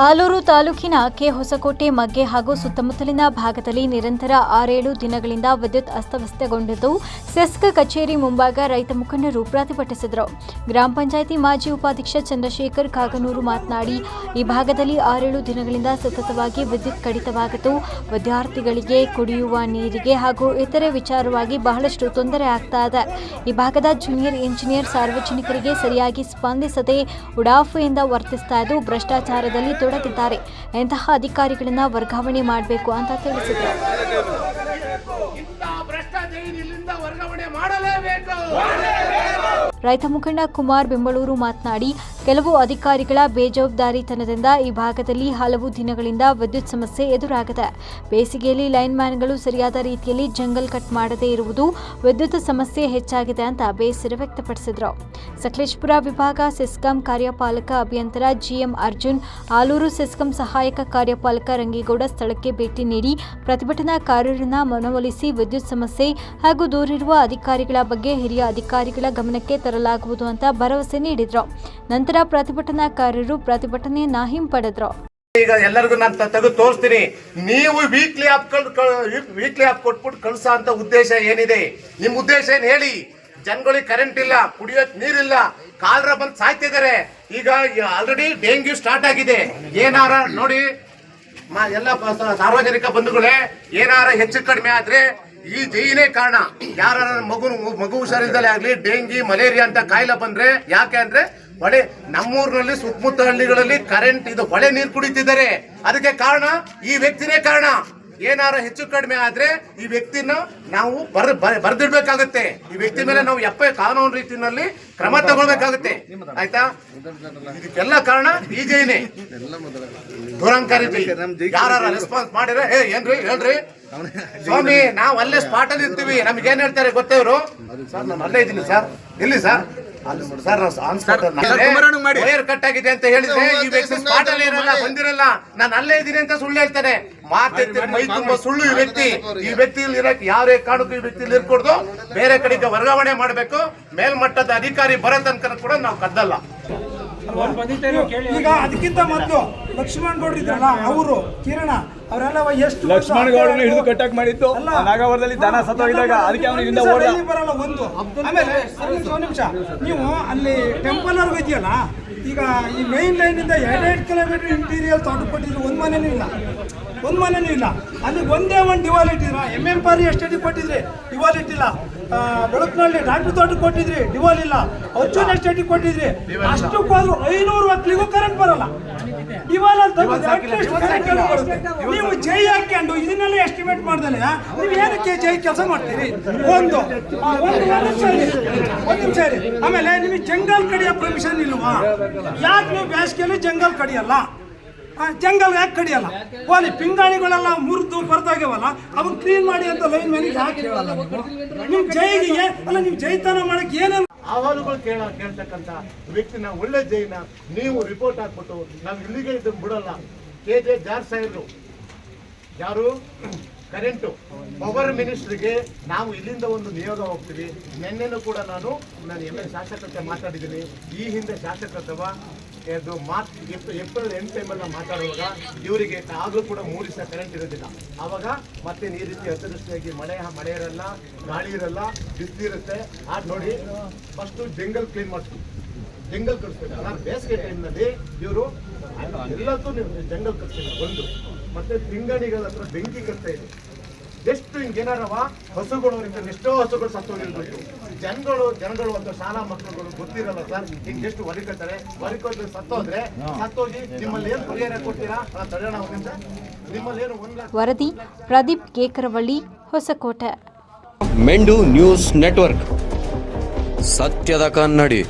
ಆಲೂರು ತಾಲೂಕಿನ ಕೆ ಹೊಸಕೋಟೆ, ಮಗ್ಗೆ ಹಾಗೂ ಸುತ್ತಮುತ್ತಲಿನ ಭಾಗದಲ್ಲಿ ನಿರಂತರ ಆರೇಳು ದಿನಗಳಿಂದ ವಿದ್ಯುತ್ ಅಸ್ತವ್ಯಸ್ತಗೊಂಡಿದ್ದು, ಸೆಸ್ಕ್ ಕಚೇರಿ ಮುಂಭಾಗ ರೈತ ಮುಖಂಡರು ಪ್ರತಿಭಟಿಸಿದರು. ಗ್ರಾಮ ಪಂಚಾಯಿತಿ ಮಾಜಿ ಉಪಾಧ್ಯಕ್ಷ ಚಂದ್ರಶೇಖರ್ ಕಾಗನೂರು ಮಾತನಾಡಿ, ಈ ಭಾಗದಲ್ಲಿ ಆರೇಳು ದಿನಗಳಿಂದ ಸತತವಾಗಿ ವಿದ್ಯುತ್ ಕಡಿತವಾಗಿದ್ದು ವಿದ್ಯಾರ್ಥಿಗಳಿಗೆ ಕುಡಿಯುವ ನೀರಿಗೆ ಹಾಗೂ ಇತರೆ ವಿಚಾರವಾಗಿ ಬಹಳಷ್ಟು ತೊಂದರೆ ಆಗ್ತಾ ಇದೆ. ಈ ಭಾಗದ ಜೂನಿಯರ್ ಇಂಜಿನಿಯರ್ ಸಾರ್ವಜನಿಕರಿಗೆ ಸರಿಯಾಗಿ ಸ್ಪಂದಿಸದೆ ಉಡಾಫೆಯಿಂದ ವರ್ತಿಸ್ತಾ ಇದ್ದು, ಭ್ರಷ್ಟಾಚಾರದಲ್ಲಿ ತೊಡಗಿದ್ದಾರೆ. ಇಂತಹ ಅಧಿಕಾರಿಗಳನ್ನ ವರ್ಗಾವಣೆ ಮಾಡಬೇಕು ಅಂತ ತಿಳಿಸಿದರು. ರೈತ ಮುಖಂಡ ಕುಮಾರ್ ಬೆಂಬಳೂರು ಮಾತನಾಡಿ, ಕೆಲವು ಅಧಿಕಾರಿಗಳ ಬೇಜವಾಬ್ದಾರಿತನದಿಂದ ಈ ಭಾಗದಲ್ಲಿ ಹಲವು ದಿನಗಳಿಂದ ವಿದ್ಯುತ್ ಸಮಸ್ಯೆ ಎದುರಾಗಿದೆ, ಬೇಸಿಗೆಯಲ್ಲಿ ಲೈನ್ ಮ್ಯಾನ್ಗಳು ಸರಿಯಾದ ರೀತಿಯಲ್ಲಿ ಜಂಗಲ್ ಕಟ್ ಮಾಡದೇ ಇರುವುದು ವಿದ್ಯುತ್ ಸಮಸ್ಯೆ ಹೆಚ್ಚಾಗಿದೆ ಅಂತ ಬೇಸರ ವ್ಯಕ್ತಪಡಿಸಿದರು. ಸಕಲೇಶ್ಪುರ ವಿಭಾಗ ಸೆಸ್ಕಾಂ ಕಾರ್ಯಪಾಲಕ ಅಭಿಯಂತರ ಜಿಎಂ ಅರ್ಜುನ್, ಆಲೂರು ಸೆಸ್ಕಾಂ ಸಹಾಯಕ ಕಾರ್ಯಪಾಲಕ ರಂಗೇಗೌಡ ಸ್ಥಳಕ್ಕೆ ಭೇಟಿ ನೀಡಿ ಪ್ರತಿಭಟನಾಕಾರರನ್ನ ಮನವೊಲಿಸಿ ವಿದ್ಯುತ್ ಸಮಸ್ಯೆ ಹಾಗೂ ದೂರಿರುವ ಅಧಿಕಾರಿಗಳ ಬಗ್ಗೆ ಹಿರಿಯ ಅಧಿಕಾರಿಗಳ ಗಮನಕ್ಕೆ ತರಲಾಗುವುದು ಅಂತ ಭರವಸೆ ನೀಡಿದ್ರು. ನಂತರ ಪ್ರತಿಭಟನಾಕಾರರು ಪ್ರತಿಭಟನೆಯನ್ನ ಹಿಂಪಡೆದ್ರು ಈಗ ಎಲ್ಲರಿಗೂ ನಾನು ತೆಗೆದು ತೋರಿಸ್ತೀನಿ. ನೀವು ವೀಕ್ಲಿ ಆಪ್ ವೀಕ್ಲಿ ಆಪ್ ಕೊಟ್ಬಿಟ್ಟು ಕಳ್ಸೋ ಅಂತ ಉದ್ದೇಶ ಏನಿದೆ? ನಿಮ್ ಉದ್ದೇಶ ಏನು ಹೇಳಿ? ಜನಗಳಿಗೆ ಕರೆಂಟ್ ಇಲ್ಲ, ಕುಡಿಯೋಕ್ ನೀರಿಲ್ಲ, ಕಾಲರ ಬಂದು ಸಾಯ್ತಿದ್ದಾರೆ ಈಗ ಆಲ್ರೆಡಿ ಡೆಂಗ್ಯೂ ಸ್ಟಾರ್ಟ್ ಆಗಿದೆ. ಏನಾರ ನೋಡಿ. ಎಲ್ಲ ಸಾರ್ವಜನಿಕ ಬಂಧುಗಳೇ, ಏನಾರ ಹೆಚ್ಚು ಕಡಿಮೆ ಆದ್ರೆ ಈ ಜೈನೇ ಕಾರಣ. ಯಾರ ಮಗು ಮಗು ಹುಷಾರಿಲ್ದಲೇ ಆಗ್ಲಿ ಡೆಂಗಿ ಮಲೇರಿಯಾ ಅಂತ ಕಾಯಿಲೆ ಬಂದ್ರೆ ಯಾಕೆ ಅಂದ್ರೆ ಹೊಳೆ ನಮ್ಮೂರಿನಲ್ಲಿ ಸುತ್ತಮುತ್ತ ಹಳ್ಳಿಗಳಲ್ಲಿ ಕರೆಂಟ್ ಇದು ಹೊಳೆ ನೀರು ಕುಡಿತಿದ್ದಾರೆ. ಅದಕ್ಕೆ ಕಾರಣ ಈ ವ್ಯಕ್ತಿನೇ ಕಾರಣ. ಏನಾರ ಹೆಚ್ಚು ಕಡಿಮೆ ಆದ್ರೆ ಈ ವ್ಯಕ್ತಿನ ನಾವು ಬರ್- ಬರ್ದಿಡ್ಬೇಕಾಗತ್ತೆ. ಈ ವ್ಯಕ್ತಿ ಮೇಲೆ ನಾವು ಎಪ್ಪ ಕಾನೂನು ರೀತಿಯಲ್ಲಿ ಕ್ರಮ ತಗೊಳ್ಬೇಕಾಗುತ್ತೆ. ಆಯ್ತಾ? ಇದಕ್ಕೆಲ್ಲ ಕಾರಣ ಬಿಜೆನೆ ಜೈನೇ. ದುರಂಕಾರಿ ಯಾರ ರೆಸ್ಪಾನ್ಸ್ ಮಾಡಿದ್ರೆ ಏ ಏನ್ರಿ ಹೇಳ್ರಿ? ಸ್ವಾಮಿ ನಾವ್ ಅಲ್ಲೇ ಸ್ಪಾಟ್ ಅಲ್ಲಿ ಇರ್ತೀವಿ. ನಮ್ಗೆ ಏನ್ ಹೇಳ್ತಾರೆ ಗೊತ್ತೇ ಇವರು ಸರ್ ನಾನು ಅಲ್ಲೇ ಇದ್ದೀನಿ ಸರ್ ಇಲ್ಲಿ ಸರ್ ಸರ್ ವೈರ್ ಕಟ್ ಆಗಿದೆ ಅಂತ ಹೇಳಿದ್ರೆ ಈ ವ್ಯಕ್ತಿ ಸ್ಪಾಟ್ ಅಲ್ಲಿ ಇರಲ್ಲ ಬಂದಿರಲ್ಲ. ನಾನು ಅಲ್ಲೇ ಇದ್ದೀನಿ ಅಂತ ಸುಳ್ಳು ಹೇಳ್ತಾನೆ. ಮಾತೆತ್ತಿ ಮೈ ತುಂಬಾ ಸುಳ್ಳು ಈ ವ್ಯಕ್ತಿ. ಈ ವ್ಯಕ್ತಿ ಇರಕ್ ಯಾರೇ ಕಾರಣಕ್ಕೂ ಈ ವ್ಯಕ್ತಿ ಇರ್ಕೊಡ್ದು. ಬೇರೆ ಕಡೆಗೆ ವರ್ಗಾವಣೆ ಮಾಡಬೇಕು. ಮೇಲ್ಮಟ್ಟದ ಅಧಿಕಾರಿ ಬರೋ ತನಕ ಕೂಡ ನಾವು ಕದ್ದಲ್ಲ ಈಗ ಅದಕ್ಕಿಂತ ಮೊದಲು ಲಕ್ಷ್ಮಣ್ ಗೌಡ್ರು ಇದ್ರಲ್ಲ ಅವರು ಕಿರಣ ಅವರೆಲ್ಲ ಎಷ್ಟು ಲಕ್ಷ್ಮಣ್ ಗೌಡನ? ಹಿಡಿದು ಕಟ್ಟಾಕ್ ಮಾಡಿತ್ತು ಅಲ್ಲ. ನಾಗವರದಲ್ಲಿ ದನ ಸತ್ತೋಗಿದಾಗ ಅದಕ್ಕೆ ಅವನು ಇಲ್ಲಿಂದ ಸರ್, ಬರಲ್ಲ ಒಂದು ಆಮೇಲೆ ಒಂದು ನಿಮಿಷ, ನೀವು ಅಲ್ಲಿ ಟೆಂಪಲ್ ಅವ್ರಿಗೆ ಇದೆಯಲ್ಲ ಈಗ ಈ ಮೈನ್ ಲೈನ್ ಇಂದ ಎರಡೆರಡು ಕಿಲೋಮೀಟರ್ ಇಂಟೀರಿಯಲ್ ತೋಟ ಕೊಟ್ಟಿದ್ರು ಒಂದ್ ಮನೇನೂ ಇಲ್ಲ ಒಂದ್ ಮನೇನು ಇಲ್ಲ. ಅಲ್ಲಿ ಒಂದೇ ಒಂದು ಡಿವಾಲ್ ಇಟ್ಟಿದ್ರು ಎಂ ಎಂ ಪಾರಿ ಎಸ್ಟೇಟ್ ಕೊಟ್ಟಿದ್ರಿ ಡಿವಾಲ್ ಇಟ್ಟಿಲ್ಲ ಆ, ಬೆಳಕ್ನಳ್ಳಿ ಡಾಕ್ಟರ್ ತೋಟಕ್ಕೆ ಕೊಟ್ಟಿದ್ರಿ ಡಿವಾಲ್ ಇಲ್ಲ. ಅರ್ಜುನ್ ಎಸ್ಟೇಟ್ ಕೊಟ್ಟಿದ್ರಿ ಅಷ್ಟಕ್ಕೆ ಹೋದ್ರು ಐನೂರು ಮಕ್ಳಿಗೂ ಕರೆಂಟ್ ಬರಲ್ಲ. ನೀವು ಜೈ ಹಾಕೊಂಡು ಇದನ್ನೆಲ್ಲ ಎಸ್ಟಿಮೇಟ್ ಮಾಡ್ದಲೆ ನೀವು ಏನಕ್ಕೆ ಜೈ ಕೆಲಸ ಮಾಡ್ತೀರಿ? ಒಂದು ಒಂದು ಸರಿ. ನಿಮಿಷ. ಒಂದು ನಿಮಿಷ ಆಮೇಲೆ ನಿಮಗೆ ಜಂಗಲ್ ಕಡಿಯೋ ಪರ್ಮಿಷನ್ ಇಲ್ವಾ? ಯಾಕೆ ನೀವು ಬೇಸಿಗೆಯಲ್ಲಿ ಜಂಗಲ್ ಕಡಿಯಲ್ಲ? ಜಂಗಲ್ ಯಾಕೆ ಕಡಿಯಲ್ಲ? ಓಲಿ ಪಿಂಗಾಣಿಗಳೆಲ್ಲ ಮುರಿದು ಬರ್ದಾಗ್ಯವಲ್ಲ ಅವನ್ ಕ್ಲೀನ್ ಮಾಡಿ ಅಂತ ಲೈನ್ ಮ್ಯಾನೇಜ್ ಯಾಕೆ? ನಿಮ್ ಜೈಗೆ ಅಲ್ಲ ನಿಮ್ ಜೈತನ ಮಾಡಕ್ ಏನೇನು ಅಹವಾಲುಗಳು ಕೇಳ, ಕೇಳ್ತಕ್ಕಂಥ ವ್ಯಕ್ತಿನ ಒಳ್ಳೆ ಜೈನ ನೀವು ರಿಪೋರ್ಟ್ ಹಾಕ್ಬಿಟ್ಟು, ನಾವು ಇಲ್ಲಿಗೆ ಇದನ್ನ ಬಿಡಲ್ಲ. ಕೆ. ಜೆ. ಜಾರ್ ಸಾಹೇಬ್ರು ಯಾರು? ಕರೆಂಟು. ಪವರ್ ಮಿನಿಸ್ಟ್ರಿಗೆ ನಾವು ಇಲ್ಲಿಂದ ಒಂದು ನಿಯೋಗ ಹೋಗ್ತೀವಿ. ನಿನ್ನೆನೂ ಕೂಡ ನಾನು ನಾನು ಎಂ ಎಲ್ ಮಾತಾಡಿದ್ದೀನಿ. ಈ ಹಿಂದೆ ಶಾಸಕತ್ವ ಇದು ಮಾರ್ಚ್ ಏಪ್ರಿಲ್ ಎಂಟು ಟೈಮಲ್ಲಿ ಮಾತಾಡುವಾಗ ಇವರಿಗೆ ಆಗಲೂ ಕೂಡ ಮೂರು ದಿವಸ ಕರೆಂಟ್ ಇರೋದಿಲ್ಲ. ಆವಾಗ ಮತ್ತೆ ಈ ರೀತಿ ಅತಿವೃಷ್ಟಿಯಾಗಿ ಮಳೆ ಮಳೆ ಇರಲ್ಲ, ಗಾಳಿ ಇರಲ್ಲ ಬಿಸಿಲಿರುತ್ತೆ ಆಗ ನೋಡಿ ಫಸ್ಟು ಜಂಗಲ್ ಕ್ಲೀನ್ ಮಾಡ್ತೀವಿ ಜಂಗಲ್ ಕಳಿಸ್ಬೇಕು ಬೇಸಿಗೆ ಟೈಮ್ನಲ್ಲಿ ಇವರು ಎಲ್ಲದೂ ನೀವು ಜಂಗಲ್ ಕಳಿಸ್ತಿಲ್ಲ ಒಂದು. ಮತ್ತೆ ತಿಂಗಳಿಗಳ ಹತ್ರ ಬೆಂಕಿ ಕಟ್ತಾ ಇದೆ. ಎಷ್ಟು ಹಿಂಗೇನಾರವ? ಹಸುಗಳು ಎಷ್ಟೋ ಹಸುಗಳು ಸತ್ತೋಗಿರ್ಬೇಕು. ಜನಗಳು ಜನಗಳು ಅಂತ ಶಾಲಾ ಮಕ್ಕಳುಗಳು ಗೊತ್ತಿರಲ್ಲ ಸರ್ ಹಿಂಗೆ ಎಷ್ಟು ಹೊರಿಕತ್ತಾರೆ ಹೊರಿಕೋದ್ರೆ ಸತ್ತೋದ್ರೆ ಸತ್ತೋಗಿ ನಿಮ್ಮಲ್ಲಿ ಏನು ಪರಿಹಾರ ಕೊಡ್ತೀರಾ? ತಡೆಯೋಣ ಅವರಿಂದ. ನಿಮ್ಮಲ್ಲಿ ಏನು ಒಂದು ಲಕ್ಷ ವರದಿ ಪ್ರದೀಪ್ ಕೇಕರವಳ್ಳಿ ಹೊಸಕೋಟೆ. ಮೆಂಡು ನ್ಯೂಸ್ ನೆಟ್ವರ್ಕ್. ಸತ್ಯದ ಕನ್ನಡಿ.